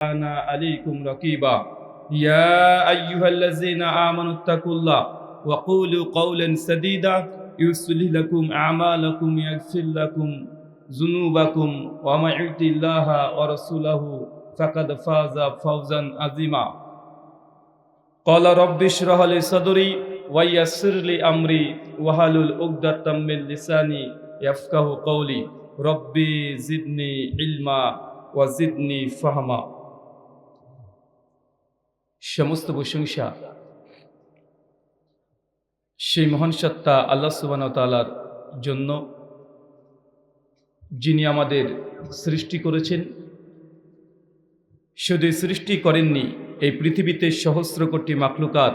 كان عليكم رقيبا. يا أيها الذين آمنوا اتقوا الله وقولوا قولا سديدا. يصلح لكم أعمالكم يغفر لكم ذنوبكم. وما يؤتي الله ورسوله فقد فاز فوزا عظيما. قال رب اشرح لي صدري ويسر لي أمري. واحلل عقدة من لساني يفقهوا قولي. ربي زدني علما وزدني فهما. সমস্ত প্রশংসা। সেই মহান সত্তা আল্লাহ সুবান তালার জন্য, যিনি আমাদের সৃষ্টি করেছেন। শুধু সৃষ্টি করেননি, এই পৃথিবীতে সহস্র কোটি মাকলুকাত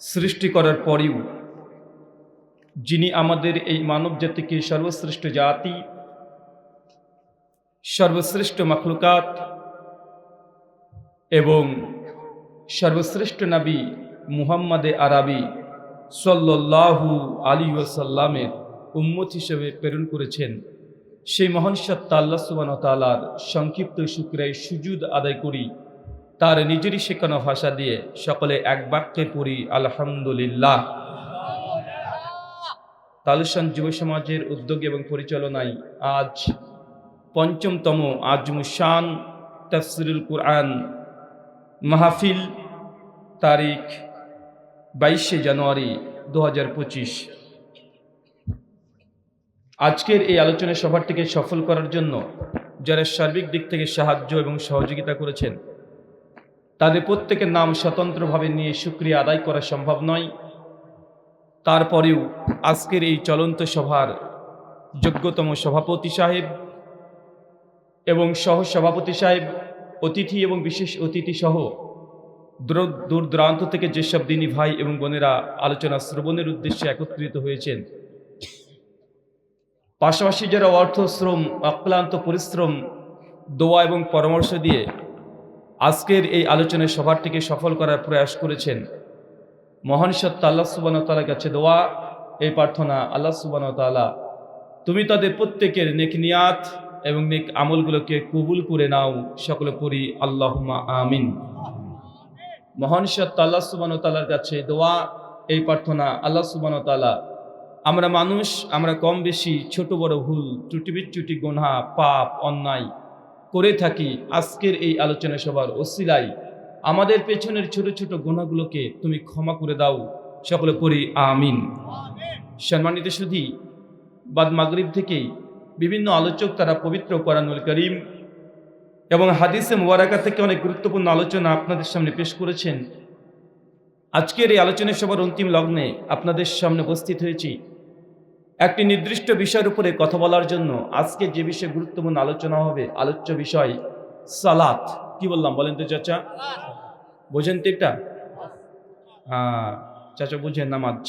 সৃষ্টি করার পরেও, যিনি আমাদের এই মানব জাতিকে সর্বশ্রেষ্ঠ জাতি, সর্বশ্রেষ্ঠ মাকলুকাত এবং সর্বশ্রেষ্ঠ নবী মুহাম্মাদে আরবি সাল্লাহু আলী ওসাল্লামের উম্মত হিসেবে প্রেরণ করেছেন। সেই মহান সত্তা আল্লাহ সুবান তালার সংক্ষিপ্ত শুক্রায় সুজুদ আদায় করি, তার নিজেরই শেখানো ভাষা দিয়ে সকলে এক বাক্যে পড়ি, আলহামদুলিল্লাহ। তালুসান যুব সমাজের উদ্যোগ এবং পরিচালনায় আজ পঞ্চমতম আজমুশান তফসিরুল কুরআন মাহফিল তারিখ বাইশে জানুয়ারি দু হাজার পঁচিশ। আজকের এই আলোচনা সভাটিকে সফল করার জন্য যারা সার্বিক দিক থেকে সাহায্য এবং সহযোগিতা করেছেন, তাদের প্রত্যেকের নাম স্বতন্ত্রভাবে নিয়ে সুক্রিয়া আদায় করা সম্ভব নয়। তারপরেও আজকের এই চলন্ত সভার যোগ্যতম সভাপতি সাহেব এবং সহ সভাপতি সাহেব অতিথি এবং বিশেষ অতিথি সহ দূর দূর দূরান্ত থেকে যেসব দিনী ভাই এবং বোনেরা আলোচনা শ্রবণের উদ্দেশ্যে একত্রিত হয়েছেন। পাশাপাশি যারা অর্থ শ্রম অক্লান্ত পরিশ্রম, দোয়া এবং পরামর্শ দিয়ে আজকের এই আলোচনায় সভাটিকে সফল করার প্রয়াস করেছেন, মহান সত্তা আল্লাহ সুবান তালার কাছে দোয়া, এই প্রার্থনা আল্লাহ সুবান তালা তুমি তাদের প্রত্যেকের নেক নিয়াত এবং নেক আমলগুলোকে কবুল করে নাও সকলে পড়ি আল্লাহ আমিন। মহান সত্তা আল্লাহ সুবান তালার কাছে দোয়া এই প্রার্থনা আল্লাহ সুবান তালা আমরা মানুষ আমরা কম বেশি ছোট বড় ভুল ত্রুটি বিচ্যুটি গোনা পাপ অন্যায় করে থাকি। আজকের এই আলোচনা সবার ওসিলাই আমাদের পেছনের ছোট ছোট গোনাগুলোকে তুমি ক্ষমা করে দাও সকলে পড়ি আমিন। সম্মানিত শুধু বাদ মাগরিব থেকেই বিভিন্ন আলোচক তারা পবিত্র কোরআনুল করিম এবং হাদিসে মোবারকা থেকে অনেক গুরুত্বপূর্ণ আলোচনা আপনাদের সামনে পেশ করেছেন। আজকের এই আলোচনা সবার অন্তিম লগ্নে আপনাদের সামনে উপস্থিত হয়েছি। একটি নির্দিষ্ট বিষয়ের উপরে কথা বলার জন্য আজকে যে বিষয়ে গুরুত্বপূর্ণ আলোচনা হবে, আলোচ্য বিষয় সালাত। কি বললাম বলেন তো চাচা? বোঝেন তো এটা? হ্যাঁ চাচা বুঝেন নামাজ।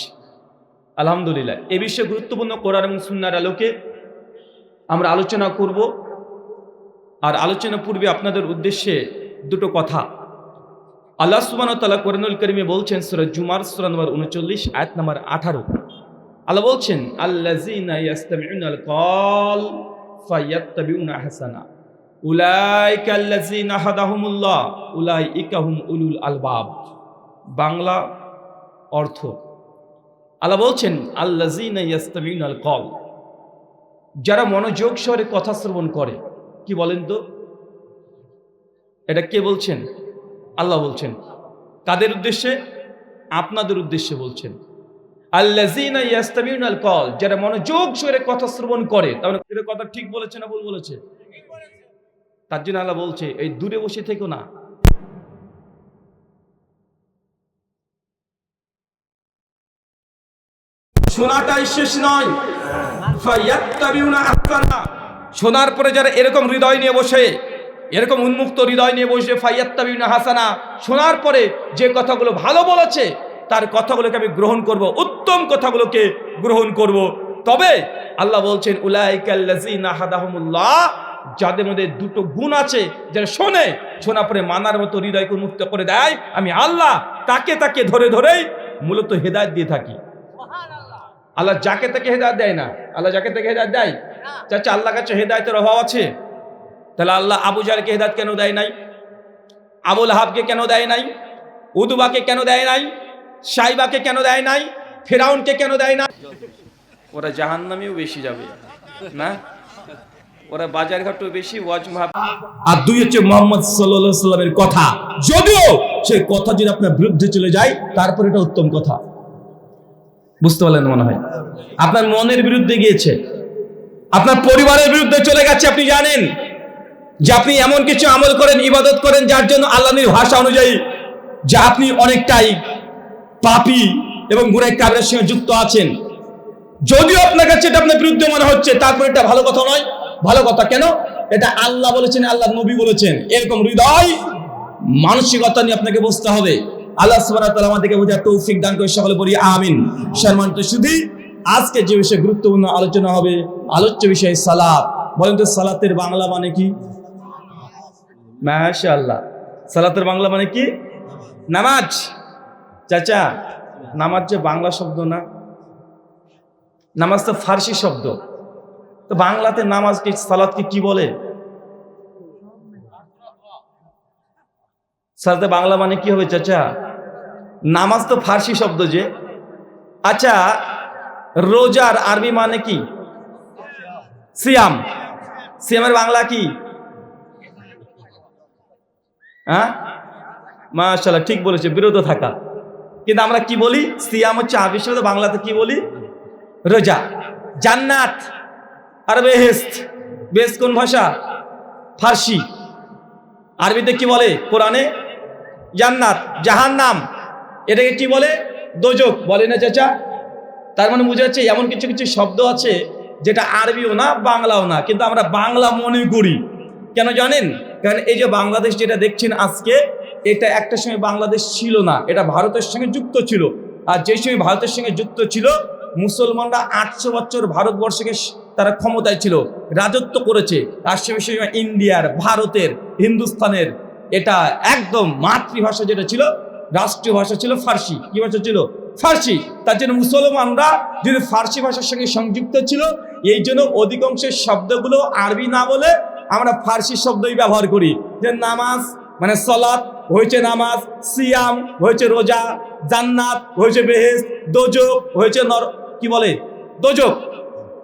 আলহামদুলিল্লাহ। এ বিষয়ে গুরুত্বপূর্ণ কোরআন এবং সুন্নার আলোকে আমরা আলোচনা করব। আর আলোচনা পূর্বে আপনাদের উদ্দেশ্যে দুটো কথা। আল্লাহ সুবান তালা কোরআনুল করিমে বলছেন সুরজ জুমার, সুরা নম্বর উনচল্লিশ, আয়াত নম্বর আঠারো। আল্লাহ বলছেন আল্লাহ আলবাব। বাংলা অর্থ। আল্লাহ বলছেন ইয়াস্তামিউনাল কল যারা মনোযোগ সহরে কথা শ্রবণ করে, কি বলেন তো? এটা কে বলছেন? আল্লাহ বলছেন। কাদের উদ্দেশ্যে? আপনাদের উদ্দেশ্যে বলছেন। ইয়াস্তামিউনাল কল যারা মনোযোগ সহরে কথা শ্রবণ করে তাহলে কথা ঠিক বলেছে না ভুল বলেছে? তার জন্য আল্লাহ বলছে, এই দূরে বসে থেকো না। শোনাটাই শেষ নয়। শোনার পরে যারা এরকম হৃদয় নিয়ে বসে, এরকম উন্মুক্ত হৃদয় নিয়ে বসে ফাইয়াত্তাবিউনা হাসানা শোনার পরে যে কথাগুলো ভালো বলেছে, তার কথাগুলোকে আমি গ্রহণ করব, উত্তম কথাগুলোকে গ্রহণ করব। তবে আল্লাহ বলছেন হাদাহুমুল্লাহ, যাদের মধ্যে দুটো গুণ আছে, যারা শোনে শোনা পরে মানার মতো হৃদয়কে উন্মুক্ত করে দেয়, আমি আল্লাহ তাকে তাকে ধরে ধরেই মূলত হেদায়ত দিয়ে থাকি। আল্লাহ যাকে তাকে হেদায়ত দেয় না আল্লাহ যাকে তাকে হেদায়ত দেয়? চাচা আল্লাহ কাছে হেদায়তের অভাব আছে? তাহলে আল্লাহ আবু জালকে হেদাত কেন দেয় নাই? আবুল হাবকে কেন দেয় নাই? উদুবাকে কেন দেয় নাই? সাইবাকে কেন দেয় নাই? ফেরাউনকে কেন দেয় না ওরা জাহান্নামেও বেশি যাবে না? ওরা বাজার ঘাটও বেশি ওয়াজ আর দুই হচ্ছে মোহাম্মদ সাল্লাহ সাল্লামের কথা। যদিও সেই কথা যদি আপনার বিরুদ্ধে চলে যায় তারপর এটা উত্তম কথা। বুঝতে পারলেন মনে হয়। আপনার মনের বিরুদ্ধে গিয়েছে। আপনার পরিবারের বিরুদ্ধে চলে গেছে, আপনি জানেন। যে আপনি এমন কিছু আমল করেন, ইবাদত করেন, যার জন্য আল্লাহর ভাষা অনুযায়ী যে আপনি অনেকটাই পাপী এবং গুণের কাবের সঙ্গে যুক্ত আছেন। যদিও আপনার কাছে এটা আপনার বিরুদ্ধে মনে হচ্ছে, তারপর এটা ভালো কথা নয়। ভালো কথা কেন? এটা আল্লাহ বলেছেন, আল্লাহ নবী বলেছেন। এরকম হৃদয় মানসিকতা নিয়ে আপনাকে বুঝতে হবে। আল্লাহ সুবহানাহু ওয়া তাআলা আমাদেরকে বোঝার তৌফিক দান করে সকলে বলি, আমিন। সম্মানিত শুধু আজকে যে বিষয়ে গুরুত্বপূর্ণ আলোচনা হবে, আলোচ্য বিষয় সালাত। বলেন তো, সালাতের বাংলা মানে কি? মাশাআল্লাহ। সালাতের বাংলা মানে কি? নামাজ। চাচা, নামাজ যে বাংলা শব্দ না? নামাজ তো ফার্সি শব্দ। তো বাংলাতে নামাজকে সালাদকে কি বলে? সালাতে বাংলা মানে কি হবে, চাচা? নামাজ তো ফার্সি শব্দ যে। আচ্ছা রোজার আরবি মানে কি? সিয়াম। সিয়ামের বাংলা কি? হ্যাঁ? মাশাল্লাহ ঠিক বলেছে, বিরত থাকা। কিন্তু আমরা কি বলি? সিয়াম হচ্ছে আরবি শব্দ, বাংলাতে কি বলি? রোজা। জান্নাত। আর বেহেস্ত বেশ কোন ভাষা? ফার্সি। আরবিতে কি বলে? কোরআনে? জান্নাত। জাহান্নাম। এটাকে কি বলে? দোজক। বলে না চাচা? তার মানে বুঝা যাচ্ছে এমন কিছু কিছু শব্দ আছে যেটা আরবিও না, বাংলাও না। কিন্তু আমরা বাংলা মনে করি। কেন জানেন? কারণ এই যে বাংলাদেশ যেটা দেখছেন আজকে, এটা একটা সময় বাংলাদেশ ছিল না। এটা ভারতের সঙ্গে যুক্ত ছিল। আর যে সময় ভারতের সঙ্গে যুক্ত ছিল, মুসলমানরা আটশো বছর ভারতবর্ষকে তারা ক্ষমতায় ছিল, রাজত্ব করেছে। আর সে সময় ইন্ডিয়ার, ভারতের হিন্দুস্তানের এটা একদম মাতৃভাষা যেটা ছিল রাষ্ট্রীয় ভাষা ছিল ফার্সি। কি ভাষা ছিল? ফার্সি। তার জন্য মুসলমানরা যদি ফার্সি ভাষার সঙ্গে সংযুক্ত ছিল, এই জন্য অধিকাংশের শব্দগুলো আরবি না বলে আমরা ফার্সি শব্দই ব্যবহার করি। যে নামাজ মানে সলাৎ হয়েছে নামাজ, সিয়াম, হয়েছে রোজা, জান্নাত, হয়েছে বেহেস দোজক, হয়েছে নর, কি বলে? দোজক।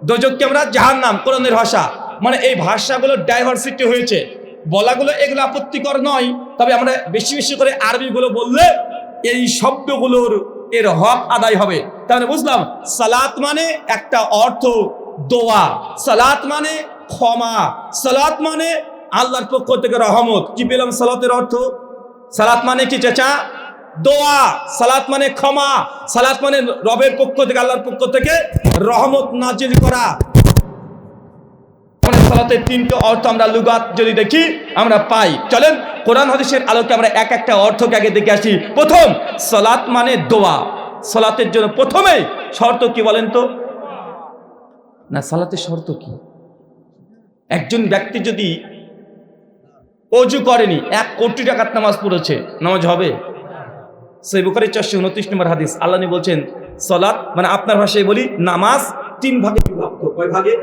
দোজককে আমরা জাহান্নাম, কোরআনের ভাষা। মানে এই ভাষাগুলো ডাইভার্সিটি হয়েছে। বলাগুলো এগুলো আপত্তিকর নয়, তবে আমরা বেশি বেশি করে আরবিগুলো বললে এই শব্দগুলোর এর হক আদায় হবে। তাহলে বুঝলাম, সালাত মানে একটা অর্থ দোয়া, সালাত মানে ক্ষমা, সালাত মানে আল্লাহর পক্ষ থেকে রহমত। কি পেলাম সালাতের অর্থ? সালাত মানে কি চেঁচা? দোয়া। সালাত মানে ক্ষমা। সালাত মানে রবের পক্ষ থেকে, আল্লাহর পক্ষ থেকে রহমত নাজিল করা। সালাতের তিনটে অর্থ আমরা লুগাত যদি দেখি, আমরা পাই। চলেন, কোরআন হাদিসের আলোকে আমরা এক একটা অর্থকে আগে দেখে আসি। প্রথম, সালাত মানে দোয়া। সালাতের জন্য প্রথমে শর্ত কি বলেন তো? না, সালাতের শর্ত কি? একজন ব্যক্তি যদি অজু করেনি, এক কোটি টাকার নামাজ পড়েছে, নামাজ হবে? সেই বুখারি চারশো উনত্রিশ নম্বর হাদিস। আল্লাহ বলছেন সলাৎ মানে আপনার ভাষায় বলি, নামাজ তিন ভাগে বিভক্ত। কয় ভাগে?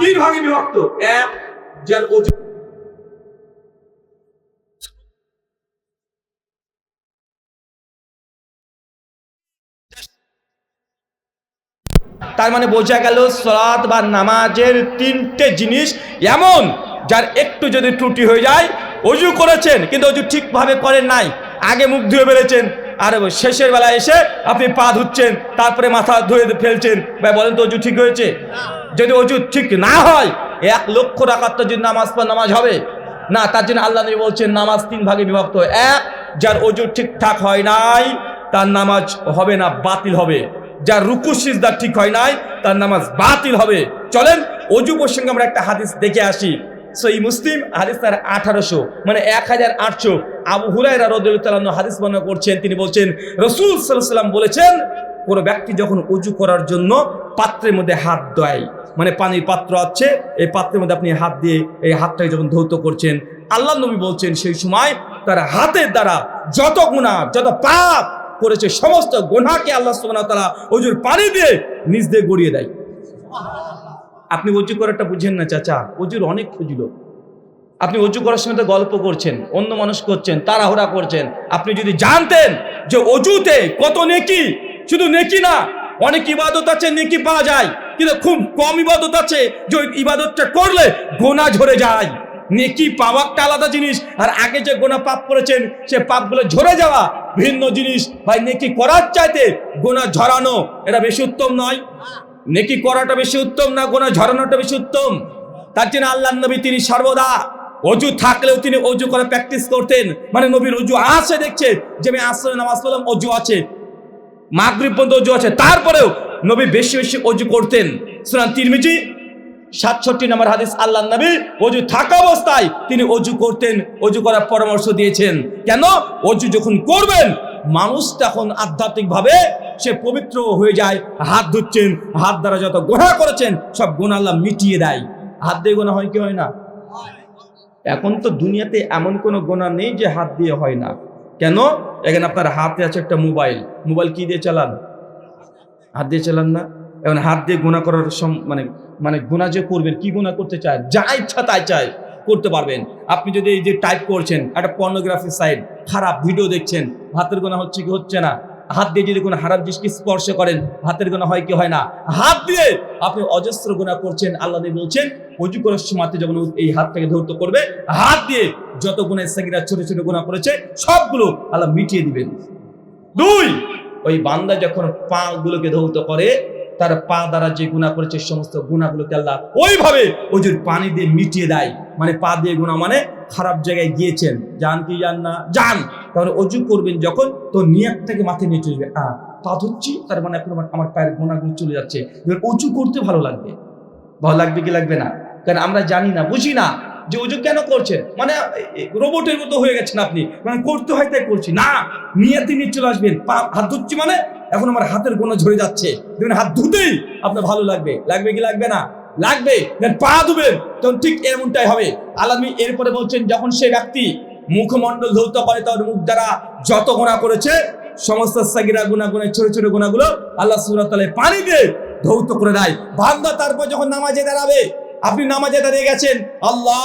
তিন ভাগে বিভক্ত। এক যার অজু তার মানে বোঝা গেল সলাৎ বা নামাজের তিনটে জিনিস এমন যার একটু যদি ত্রুটি হয়ে যায়, অজু করেছেন, কিন্তু অজু ঠিকভাবে করেন নাই, আগে মুখ ধুয়ে বেড়েছেন আর শেষের বেলায় এসে আপনি পা ধুচ্ছেন, তারপরে মাথা ধুয়ে ফেলছেন। ভাই, বলেন তো, অজু ঠিক হয়েছে? যদি অজু ঠিক না হয়, এক লক্ষ তো যদি নামাজ পর নামাজ হবে? না, তার জন্য আল্লাহ নবী বলছেন, নামাজ তিন ভাগে বিভক্ত। এক, যার অজু ঠিকঠাক হয় নাই, তার নামাজ হবে না, বাতিল হবে। যার রুকু, সিজদা ঠিক হয় নাই, তার নামাজ বাতিল হবে। চলেন, অজু প্রসঙ্গে আমরা একটা হাদিস দেখে আসি। সই মুসলিম, হাদিস তার আঠারোশো মানে এক হাজার আটশো। আবু হুরাইরা রদুল্লাহ হাদিস বর্ণনা করছেন, তিনি বলছেন, রসুল সাল্লাম বলেছেন, কোনো ব্যক্তি যখন উজু করার জন্য পাত্রের মধ্যে হাত দেয় মানে পানির পাত্র আছে, এই পাত্রের মধ্যে আপনি হাত দিয়ে এই হাতটাকে যখন ধৌত করছেন, আল্লাহ নবী বলছেন, সেই সময় তার হাতের দ্বারা যত গুণা যত পাপ করেছে, সমস্ত গোনাকে আল্লাহ ওয়া তাআলা অজুর পানি দিয়ে নিজ দিয়ে গড়িয়ে দেয়। আপনি অজু করাটা বুঝেন না, চাচা অজুর অনেক খুঁজল। আপনি অজু করার সময় তো গল্প করছেন, অন্য মানুষ করছেন, তাড়াহুড়া করছেন। আপনি যদি জানতেন যে অজুতে কত নেকি, শুধু নেকি না, অনেক ইবাদত আছে, নেকি পাওয়া যায়, কিন্তু খুব কম ইবাদত আছে যে ইবাদতটা করলে গোনা ঝরে যায়। নেকি পাওয়া একটা আলাদা জিনিস, আর আগে যে গোনা পাপ করেছেন, সে পাপগুলো ঝরে যাওয়া ভিন্ন জিনিস। ভাই, নেকি করার চাইতে গোনা ঝরানো, এটা বেশি উত্তম নয়। নেকি করাটা বেশি উত্তম না গোনা ঝরানোটা বেশি উত্তম? তার জন্য আল্লাহ নবী তিনি সর্বদা অজু থাকলেও তিনি অজু করে প্র্যাকটিস করতেন। মানে নবীর অজু আছে দেখছে, যে আমি আসলে নামাজ পড়লাম, অজু আছে। মাগরিব পর্যন্ত অজু আছে। তারপরেও নবী বেশি বেশি অজু করতেন। সুনান তিরমিজি, সাতষট্টি নম্বর হাদিস আল্লাহ নবী অজু থাকা অবস্থায় তিনি অজু করতেন, অজু করার পরামর্শ দিয়েছেন। কেন? অজু যখন করবেন, মানুষ তখন আধ্যাত্মিকভাবে সে পবিত্র হয়ে যায়, হাত ধুচ্ছেন, হাত দ্বারা যত গোনা করেছেন, সব গোনা আল্লাহ মিটিয়ে দেয়। হাত দিয়ে গোনা হয় কি হয় না? এখন তো দুনিয়াতে এমন কোনো গোনা নেই যে হাত দিয়ে হয় না। কেন? এখানে আপনার হাতে আছে একটা মোবাইল। মোবাইল কি দিয়ে চালান? হাত দিয়ে চালান না? এখন হাত দিয়ে গোনা করার সম- মানে মানে গোনা যে করবেন, কি গোনা করতে চায়? যা ইচ্ছা তাই চায়। করতে পারবেন। আপনি যদি এই যে টাইপ করছেন, একটা পর্নোগ্রাফি সাইট খারাপ ভিডিও দেখছেন, হাতের গোনা হচ্ছে কি, হচ্ছে না। হাত দিয়ে যদি কোনো খারাপ জিনিসকে স্পর্শ করেন, হাতের গোনা হয় কি হয় না? হাত দিয়ে আপনি অজস্র গুণা করছেন, আল্লাহ বলছেন, অজু করার সময় যখন এই হাতটাকে ধৌত করবে, হাত দিয়ে যত গুণের সাকিরা, ছোট ছোট গুণা করেছে, সবগুলো আল্লাহ মিটিয়ে দিবেন। দুই, ওই বান্দা যখন পা গুলোকে ধৌত করে, তার পা দ্বারা যে গুণা করেছে, সমস্ত গুণাগুলোকে আল্লাহ ওইভাবে অজুর পানি দিয়ে মিটিয়ে দেয়। মানে পা দিয়ে গুণা মানে খারাপ জায়গায় গিয়েছেন। যান কি যান না? যান। তাহলে অজু করবেন যখন, তো নিয়াতটাকে মাথায় নিয়ে চলবে আহ পা ধুচ্ছি তার মানে এখন আমার- পায়ের গোনাগুলো চলে যাচ্ছে। এবার অজু করতে ভালো লাগবে। ভালো লাগবে কি লাগবে না? কারণ আমরা জানি না, বুঝি না যে অজু কেন করছেন? মানে রোবটের মতো হয়ে গেছেন আপনি। মানে করতে হয় তাই করছি। না, নিয়াতে নিয়ে চলে আসবেন। পা, হাত ধুচ্ছি মানে এখন আমার হাতের গোনা ঝরে যাচ্ছে। দেখবেন হাত ধুতেই আপনার ভালো লাগবে। লাগবে কি লাগবে না? লাগবে। পা ধুবেন। তখন ঠিক এমনটাই হবে। আলামী এরপরে বলছেন, যখন সে ব্যক্তি মুখমণ্ডল ধৌত করে তার মুখ দ্বারা যত গোনা করেছে, সমস্ত সাগিরা গুণা গুণে ছোট ছোট গুণাগুলো আল্লাহ সুরাতালে পানি দিয়ে ধৌত করে দেয়। ভাঙ্গা তারপর যখন নামাজে দাঁড়াবে, আপনি নামাজে দাঁড়িয়ে গেছেন, আল্লাহ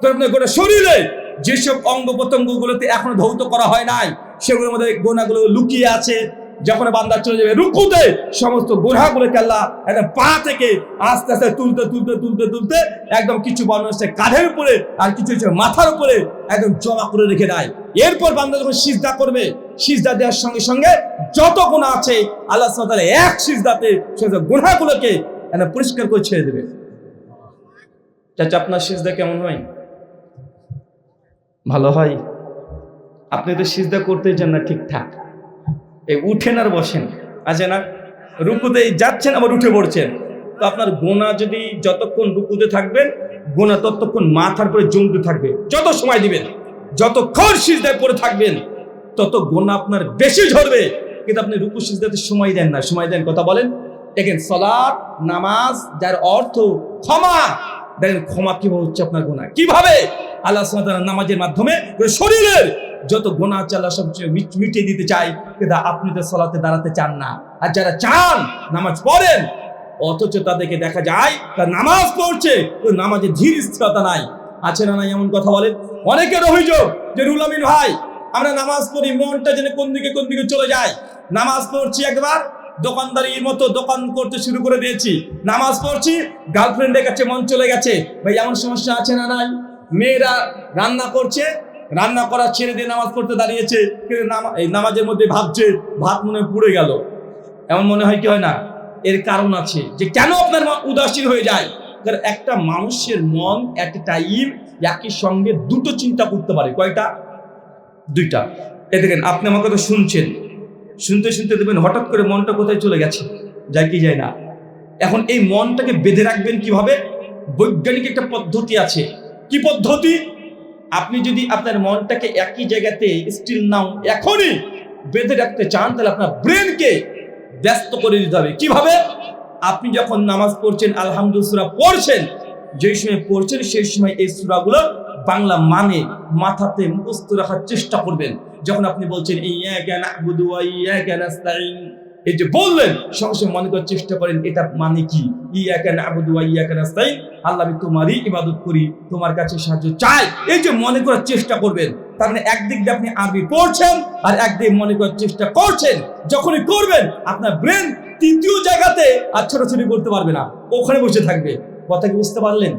তো আপনার শরীরে যেসব অঙ্গ প্রত্যঙ্গ গুলোতে এখনও ধৌত করা হয় নাই, সেগুলোর মধ্যে গোনাগুলো লুকিয়ে আছে, যখন বান্দা চলে যাবে রুকুতে, সমস্ত গোনাগুলোকে আল্লাহ একদম পা থেকে আস্তে আস্তে তুলতে তুলতে তুলতে তুলতে একদম কিছু মানুষ কাঁধের উপরে আর কিছু হচ্ছে মাথার উপরে একদম জমা করে রেখে দেয়। এরপর বান্দা যখন সিজদা করবে, সিজদা দেওয়ার সঙ্গে সঙ্গে যত গুণা আছে, আল্লাহ তাআলা এক সিজদাতে গুনাহগুলোকে একদম পরিষ্কার করে ছেড়ে দেবে। চাচা, আপনার সিজদা কেমন হয়? ভালো হয়। আপনি তো সিজদা করতে চান না ঠিকঠাক এই উঠেন আর বসেন। আছে না? রুকুতে যাচ্ছেন, আবার উঠে পড়ছেন। তো আপনার গোনা যদি যতক্ষণ রুকুতে থাকবেন গোনা ততক্ষণ মাথার পরে জমতে থাকবে। যত সময় দিবেন যতক্ষণ সিজদায় পড়ে থাকবেন, তত গোনা আপনার বেশি ঝরবে। কিন্তু আপনি রুকু সিজদাতে সময় দেন না। সময় দেন কথা বলেন। দেখেন সলাৎ নামাজ, যার অর্থ ক্ষমা, দেখেন ক্ষমা কীভাবে হচ্ছে আপনার গোনা? কীভাবে? আল্লাহ নামাজের মাধ্যমে শরীরের যত গোনা আছে আল্লাহ সব মিট- মিটিয়ে দিতে চাই কিন্তু আপনি তো সলাতে দাঁড়াতে চান না। আর যারা চান, নামাজ পড়েন অথচ তাদেরকে দেখা যায়, তার নামাজ পড়ছে নামাজে ধীর স্থিরতা নাই। আছে না নাই এমন কথা বলেন? অনেকের অভিযোগ যে রুলামিন ভাই, আমরা নামাজ পড়ি, মনটা যেন কোন দিকে কোন দিকে চলে যায়। নামাজ পড়ছি একবার, দোকানদারির মতো দোকান করতে শুরু করে দিয়েছি। নামাজ পড়ছি গার্লফ্রেন্ডের কাছে মন চলে গেছে। ভাই, এমন সমস্যা আছে না নাই? মেয়েরা রান্না করছে, রান্না করা ছেড়ে দিয়ে নামাজ পড়তে দাঁড়িয়েছে, কিন্তু নামাজের মধ্যে ভাবছে, ভাত মনে পুড়ে গেল। এমন মনে হয় কি হয় না? এর কারণ আছে যে কেন আপনার উদাসীন হয়ে যায়? কারণ একটা মানুষের মন একটা টাইম একই সঙ্গে দুটো চিন্তা করতে পারে। কয়টা? দুইটা। এ দেখেন, আপনি আমার কথা শুনছেন। শুনতে শুনতে দেখবেন হঠাৎ করে মনটা কোথায় চলে গেছে? যায় কি যায় না। এখন এই মনটাকে বেঁধে রাখবেন কীভাবে? বৈজ্ঞানিক একটা পদ্ধতি আছে। কি পদ্ধতি? আপনি যদি আপনার মনটাকে একই জায়গাতে স্টিল নাও এখনই বেঁধে রাখতে চান, তাহলে আপনার ব্রেনকে ব্যস্ত করে দিতে হবে। কীভাবে? আপনি যখন নামাজ পড়ছেন আলহামদুলসুরা পড়ছেন, যেই সময় পড়ছেন, সেই সময় এই সুরাগুলো বাংলা মানে মাথাতে মুখস্থ রাখার চেষ্টা করবেন। যখন আপনি বলছেন ইয়া জ্ঞান আবুদুয়া ইয়া নাস্তাইন এই যে বললেন সঙ্গে মনে করার চেষ্টা করেন, এটা মানে কি? ইয়াকা নাস্তাইন আল্লাহ আমি তোমারই ইবাদত করি, তোমার কাছে সাহায্য চাই। এই যে মনে করার চেষ্টা করবেন, তার মানে একদিক দিয়ে আপনি আরবি পড়ছেন আর একদিক মনে করার চেষ্টা করছেন। যখনই করবেন, আপনার ব্রেন তৃতীয় জায়গাতে আর ছোটাছুটি করতে পারবে না, ওখানে বসে থাকবে। কথা কি বুঝতে পারলেন?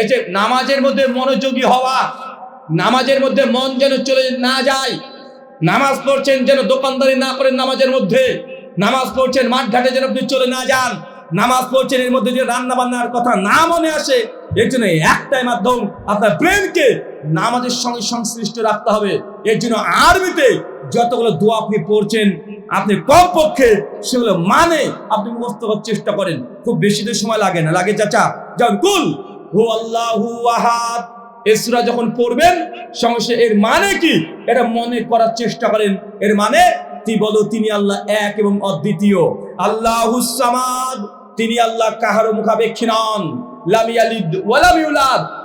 এই যে নামাজের মধ্যে মনোযোগী হওয়া, নামাজের মধ্যে মন যেন চলে না যায়, নামাজ পড়ছেন যেন দোকানদারি না করেন নামাজের মধ্যে নামাজ পড়ছেন মাঠ ঘাটে যেন আপনি চলে না যান। নামাজ পড়ছেন, এর মধ্যে যে রান্না বান্নার কথা না মনে আসে, এর জন্য একটাই মাধ্যম আপনার ব্রেনকে নামাজের সঙ্গে সংশ্লিষ্ট রাখতে হবে। এর জন্য আরবিতে যতগুলো দোয়া আপনি পড়ছেন, আপনি কমপক্ষে সেগুলো মানে আপনি মুখস্থ করার চেষ্টা করেন। খুব বেশি তো সময় লাগে না। লাগে চাচা, যান, কুল। হু আল্লাহু আহাদ। এসরা যখন পড়বেন সমস্যা এর মানে কি? এটা মনে করার চেষ্টা করেন। এর মানে তুই বলো, তিনি আল্লাহ এক এবং অদ্বিতীয়। আল্লাহ তিনি আল্লাহ কাহারও মুখাপেক্ষী নন।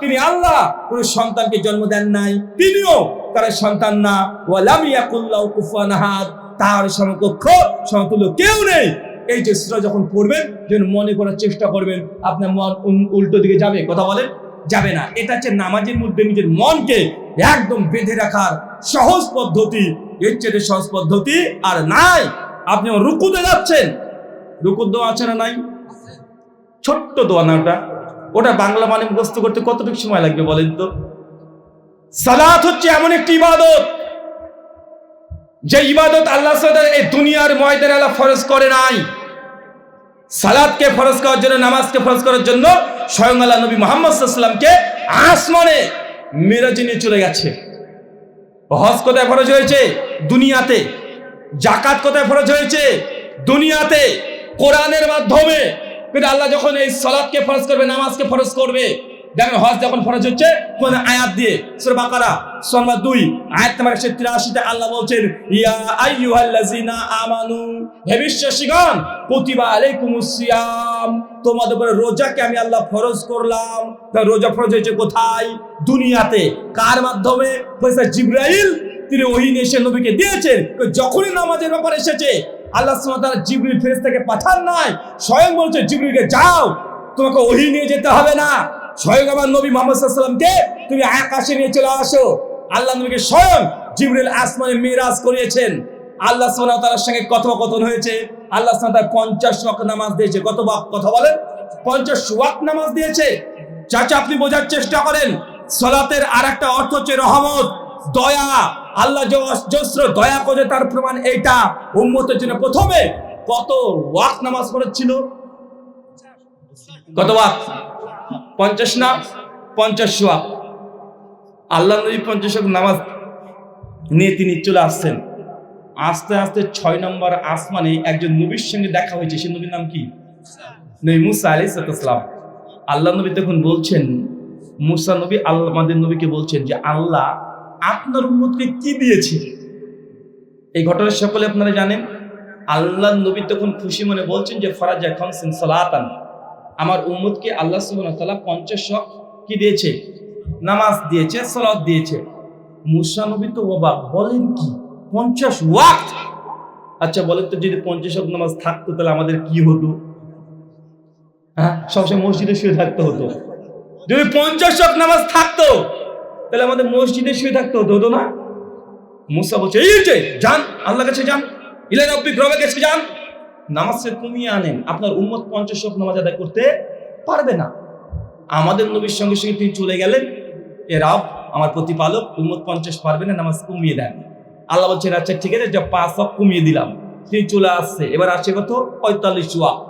তিনি আল্লাহ, কোন সন্তানকে জন্ম দেন নাই। তিনিও তার সন্তান না। ওয়ালাম ইয়াকুল্লাহু কুফুয়ান আহাদ, তার সমকক্ষ সমতুল্য কেউ নেই। এই যে সূরা যখন পড়বেন যেন মনে করার চেষ্টা করবেন, আপনার মন উল্টো দিকে যাবে, কথা বলেন, যাবে না। এটা হচ্ছে নামাজের মধ্যে নিজের মনকে একদম বেঁধে রাখার সহজ পদ্ধতি। এর চেয়ে সহজ পদ্ধতি আর নাই। আপনি রুকুতে যাচ্ছেন। রুকুর দোয়া আছে না নাই? ছোট্ট দোয়া না ওটা। ওটা বাংলা মানে মুখস্থ করতে কতটুকু সময় লাগবে বলেন তো? সালাত হচ্ছে এমন একটি ইবাদত। যে ইবাদত আল্লাহ এই দুনিয়ার ময়দানে আল্লাহ ফরজ করে নাই। সালাদকে ফরজ করার জন্য, নামাজকে ফরজ করার জন্য স্বয়ং আল্লাহ নবী মোহাম্মদ আসমানে মেরাজে নিয়ে চলে গেছে। হজ কোথায় ফরজ হয়েছে? দুনিয়াতে। জাকাত কোথায় ফরজ হয়েছে? দুনিয়াতে। কোরআনের মাধ্যমে। আল্লাহ যখন এই সালাদকে ফরজ করবে, নামাজকে ফরজ করবে দেখেন হজ যখন ফরজ হচ্ছে কোন আয়াত দিয়ে। সূরা বাকারা নম্বর 2 আয়াত নম্বর 183 তে আল্লাহ বলছেন, ইয়া আইয়ুহাল্লাযিনা আমানু, হে বিশ্বাসীগণ, কুতিবা আলাইকুমুস সিয়াম, তোমাদের উপরে রোজাকে আমি আল্লাহ ফরজ করলাম। তা রোজা ফরজ হয়েছে কোথায়? দুনিয়াতে। কার মাধ্যমে? হয়েছে জিব্রাইল, তিনি ওহী নিয়ে এসে নবীকে দিয়েছেন। যখনই নামাজের ব্যাপার এসেছে, আল্লাহ তাআলা জিবরিল ফেরেশতাকে পাঠান নাই। স্বয়ং বলছে জিবরিলকে যাও, তোমাকে ওহী নিয়ে যেতে হবে না। স্বয়ং আমার নবী মোহাম্মদ সাল্লামকে তুমি আকাশে নিয়ে চলে আসো। আল্লাহ নবীকে স্বয়ং জিবরিল আসমানে মিরাজ করিয়েছেন। আল্লাহ সুবহানাহু ওয়া সঙ্গে কথোপকথন হয়েছে। আল্লাহ সুবহানাহু ওয়া তাআলা 50 নামাজ দিয়েছে। কত কথা বলেন? 50 ওয়াক্ত নামাজ দিয়েছে। চাচা, আপনি বোঝার চেষ্টা করেন, সলাতের আর একটা অর্থ হচ্ছে রহমত, দয়া। আল্লাহ যে অজস্র দয়া করে তার প্রমাণ এইটা উম্মতের জন্য। প্রথমে কত ওয়াক্ত নামাজ পড়েছিল? কত ওয়াক্ত? পঞ্চাশ না পঞ্চাশ ওয়াক্ত আল্লাহ নবী পঞ্চাশ নামাজ নিয়ে তিনি চলে আসছেন। আস্তে আস্তে ছয় নম্বর আসমানে একজন নবীর সঙ্গে দেখা হয়েছে। সে নবীর নাম কি? নবী মুসা আলি সালাম। আল্লাহ নবী তখন বলছেন, মুসা নবী আল্লাহ আমাদের নবীকে বলছেন যে, আল্লাহ আপনার উম্মতকে কি দিয়েছে? এই ঘটনা সকলে আপনারা জানেন। আল্লাহ নবী তখন খুশি মনে বলছেন যে, ফরাজা খামসিন সালাতান। আমার উম্মতকে আল্লাহ সুবহানাহু তাআলা পঞ্চাশ শখ কি দিয়েছে? নামাজ দিয়েছে, সালাত দিয়েছে। মুসা নবী তো অবাক বলেন কি? পঞ্চাশ ওয়াক্ত। আচ্ছা বলেন তো যদি পঞ্চাশ ওয়াক্ত নামাজ থাকতো তাহলে আমাদের কি হতো? হ্যাঁ সবসময় মসজিদে শুয়ে থাকতে হতো। যদি পঞ্চাশ ওয়াক্ত নামাজ থাকতো, তাহলে আমাদের মসজিদে শুয়ে থাকতে হতো হতো না? মুসা বলছে, এই যে, যান আল্লাহ কাছে যান। ইলেন রব্বিক রবের কাছে যান। নামাজকে কমিয়ে আনেন, আপনার উম্মত পঞ্চাশ ওয়াক্ত নামাজ আদায় করতে পারবে না। আমাদের নবীর সঙ্গে সঙ্গে তিনি চলে গেলেন, এ রাব আমার প্রতিপালক, উম্মত পঞ্চাশ পারবে না, নামাজ কমিয়ে দেন। আল্লাহ বলছেন আচ্ছা ঠিক আছে, যা পাঁচ ওয়াক্ত কমিয়ে দিলাম। তিনি চলে আসছে। এবার আসছে কত? পঁয়তাল্লিশ ওয়াক্ত।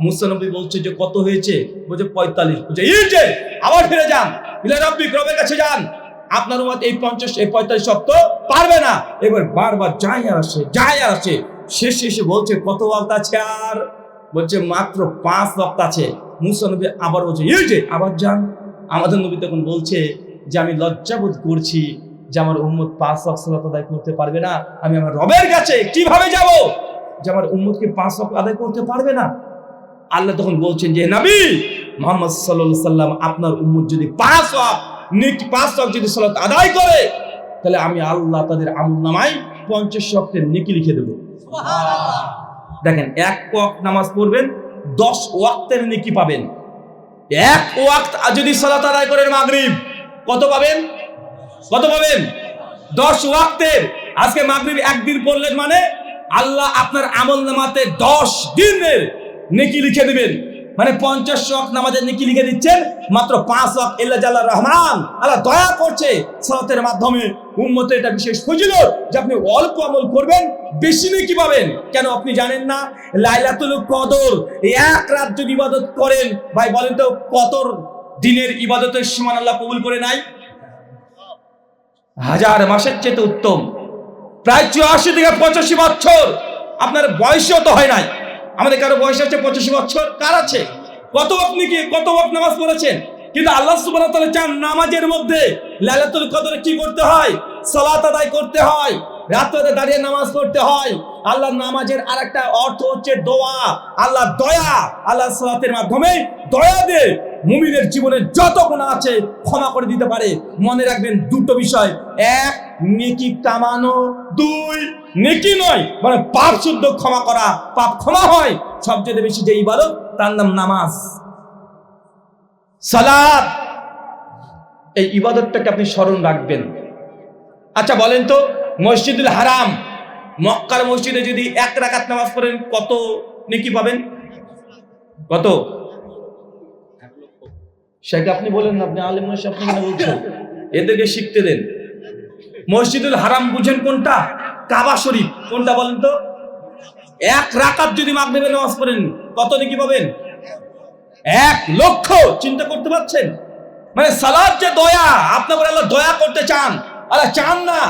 মুসা নবী বলছে যে, কত হয়েছে? বলছে, পঁয়তাল্লিশ। বলছে, এই যে, আবার ফিরে যান। রব্বিক, রবের কাছে যান। আপনার উম্মত এই পঞ্চাশ, এই পঁয়তাল্লিশ সপ্তাহ পারবে না। এবার বারবার যাই আর আসে যাই আর আসে। শেষ শেষে বলছে, কত ওয়াক্ত আছে আর? বলছে, মাত্র পাঁচ ওয়াক্ত আছে। মুসা নবী আবার বলছে, এই যে, আবার যান। আমাদের নবী তখন বলছে যে, আমি লজ্জাবোধ করছি যে আমার উম্মত পাঁচ ওয়াক্ত আদায় করতে পারবে না। আমি আমার রবের কাছে কীভাবে যাব যে আমার উম্মতকে পাঁচ ওয়াক্ত আদায় করতে পারবে না? আল্লাহ তখন বলছেন যে নবী, মোহাম্মদ সাল্লাল্লাহু সাল্লাম আপনার উম্মত যদি পাঁচ ওয়াক্ত নেকি পাঁচ ওয়াক্ত যদি সালাত আদায় করে, তাহলে আমি আল্লাহ তাদের আমল নামাই পঞ্চাশ ওয়াক্তের নেকি লিখে দেবো। দেখেন, এক ওয়াক্ত নামাজ পড়বেন, দশ ওয়াক্তের নেকি পাবেন। এক ওয়াক্ত যদি সালাত আদায় করেন মাগরিব, কত পাবেন? কত পাবেন? দশ ওয়াক্তের। আজকে মাগরিব একদিন পড়লেন মানে আল্লাহ আপনার আমল নামাতে দশ দিনের নেকি লিখে দিবেন। মানে পঞ্চাশ ওয়াক্ত নামাজের নেকি লিখে দিচ্ছেন, মাত্র পাঁচ ওয়াক্ত এল্লা রহমান। আল্লাহ দয়া করছে সালাতের মাধ্যমে উম্মতের এটা বিশেষ ফজিলত যে আপনি অল্প আমল করবেন, বেশি নেকি পাবেন। কেন আপনি জানেন না? লাইলাতুল কদর, এক রাত যদি ইবাদত করেন, ভাই বলেন তো কত দিনের ইবাদতের সীমান আল্লাহ কবুল করে নাই? হাজার মাসের চেয়ে উত্তম। প্রায় চুয়াশি থেকে পঁচাশি বছর। আপনার বয়সও তো হয় নাই। আমাদের কারও বয়স আছে পঁচাশি বছর? কার আছে? কত আপনি কি কত ওয়াক্ত নামাজ পড়েছেন? কিন্তু আল্লাহ ওয়া চান নামাজের মধ্যে লালাতুল কদরে কি করতে হয়? সালাত আদায় করতে হয়, রাত্রে দাঁড়িয়ে নামাজ পড়তে হয়। আল্লাহ নামাজের আরেকটা অর্থ হচ্ছে দোয়া। আল্লাহ দয়া। আল্লাহ সালাতের মাধ্যমে দয়া দে মুমিনের জীবনে যত গুণা আছে ক্ষমা করে দিতে পারে। মনে রাখবেন দুটো বিষয়। এক, নেকি কামানো। দুই নেকি নয় মানে পাপ শুদ্ধ ক্ষমা করা, পাপ ক্ষমা হয়। সবচেয়ে বেশি যে ইবাদত তার নাম নামাজ। সালাত, এই ইবাদতটাকে আপনি স্মরণ রাখবেন। আচ্ছা বলেন তো, মসজিদুল হারাম, মক্কার মসজিদে যদি এক রাকাত নামাজ পড়েন, কত নেকি পাবেন? কত? সেটা আপনি বলেন না, আপনি আলিম আপনি বলছেন। এদেরকে শিখতে দেন। মসজিদুল হারাম বুঝেন কোনটা? কাবা শরীফ। কোনটা বলেন তো? এক রাকাত যদি মাগরিবে নামাজ পড়েন কত নেকি পাবেন? এক লক্ষ। চিন্তা করতে পারছেন? মানে সালাদ যে দয়া, আপনার আল্লাহ দয়া করতে চান, আল্লাহ চান না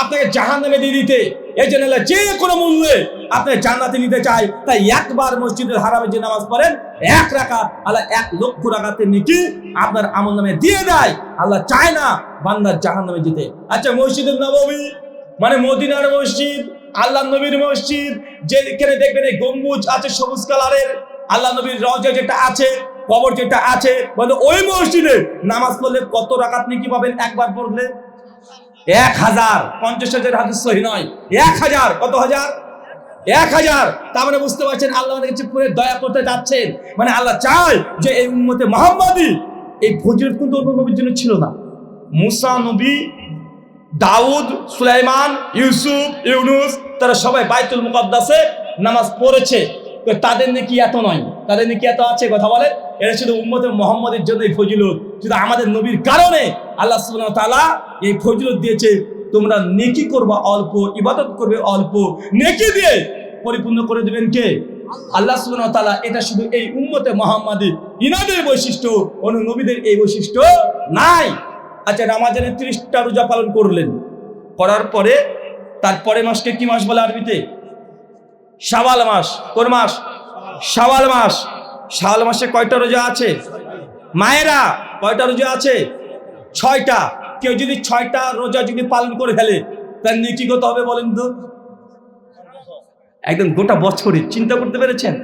আপনাকে জাহান নামে দিয়ে দিতে। এই জন্য যে কোনো মূল্যে আপনাকে জান্নাতে নিতে চায়। তাই একবার মসজিদের হারামে যে নামাজ পড়েন, এক রাখা আল্লাহ এক লক্ষ রাখাতে নাকি আপনার আমল নামে দিয়ে দেয়। আল্লাহ চায় না বান্দার জাহান নামে যেতে। আচ্ছা মসজিদের নবমী মানে মদিনার মসজিদ, আল্লাহ নবীর মসজিদ, যেখানে দেখবেন এই গম্বুজ আছে, সবুজ কালারের। আল্লাহ নবীর রজা যেটা আছে, কবর যেটা আছে, বলে ওই মসজিদে নামাজ পড়লে কত রাকাত নাকি পাবেন? একবার পড়লে? এক হাজার। পঞ্চাশ হাজার হাদিস সহি নয়। এক হাজার। কত হাজার? এক হাজার। তার মানে বুঝতে পারছেন, আল্লাহ আমাদের কাছে পুরো দয়া করতে যাচ্ছেন। মানে আল্লাহ চায় যে এই উম্মতে মোহাম্মদী এই ফজিলত কিন্তু অন্য নবীর জন্য ছিল না। মুসা নবী দাউদ, সুলাইমান, ইউসুফ, ইউনুস, তারা সবাই বাইতুল মুকদ্দাসে নামাজ পড়েছে। তাদের নাকি এত নয়? তাদের নাকি এত আছে? কথা বলে এটা শুধু উম্মতে মোহাম্মদের জন্য এই ফজিলত। শুধু আমাদের নবীর কারণে আল্লাহ সুবহানাহু তাআলা এই ফজিলত দিয়েছে। তোমরা নেকি করবা অল্প, ইবাদত করবে অল্প। নেকি দিয়ে পরিপূর্ণ করে দেবেন কে? আল্লাহ সুবহানাহু তাআলা। এটা শুধু এই উম্মতে মোহাম্মদী ইনাদের বৈশিষ্ট্য। অন্য নবীদের এই বৈশিষ্ট্য নাই। আচ্ছা রামাজানের ত্রিশটা রোজা পালন করলেন। করার পরে তারপরে মাসকে কি মাস বলে আরবিতে? শাওয়াল মাস। কোন মাস? শাওয়াল মাস। শাওয়াল মাসে কয়টা রোজা আছে? মায়েরা, কয়টা রোজা আছে? ছয়টা। কেউ যদি ছয়টা রোজা যদি পালন করে ফেলে তার কত হবে বলেন তো? একদম গোটা বছরই চিন্তা করতে পেরেছেন?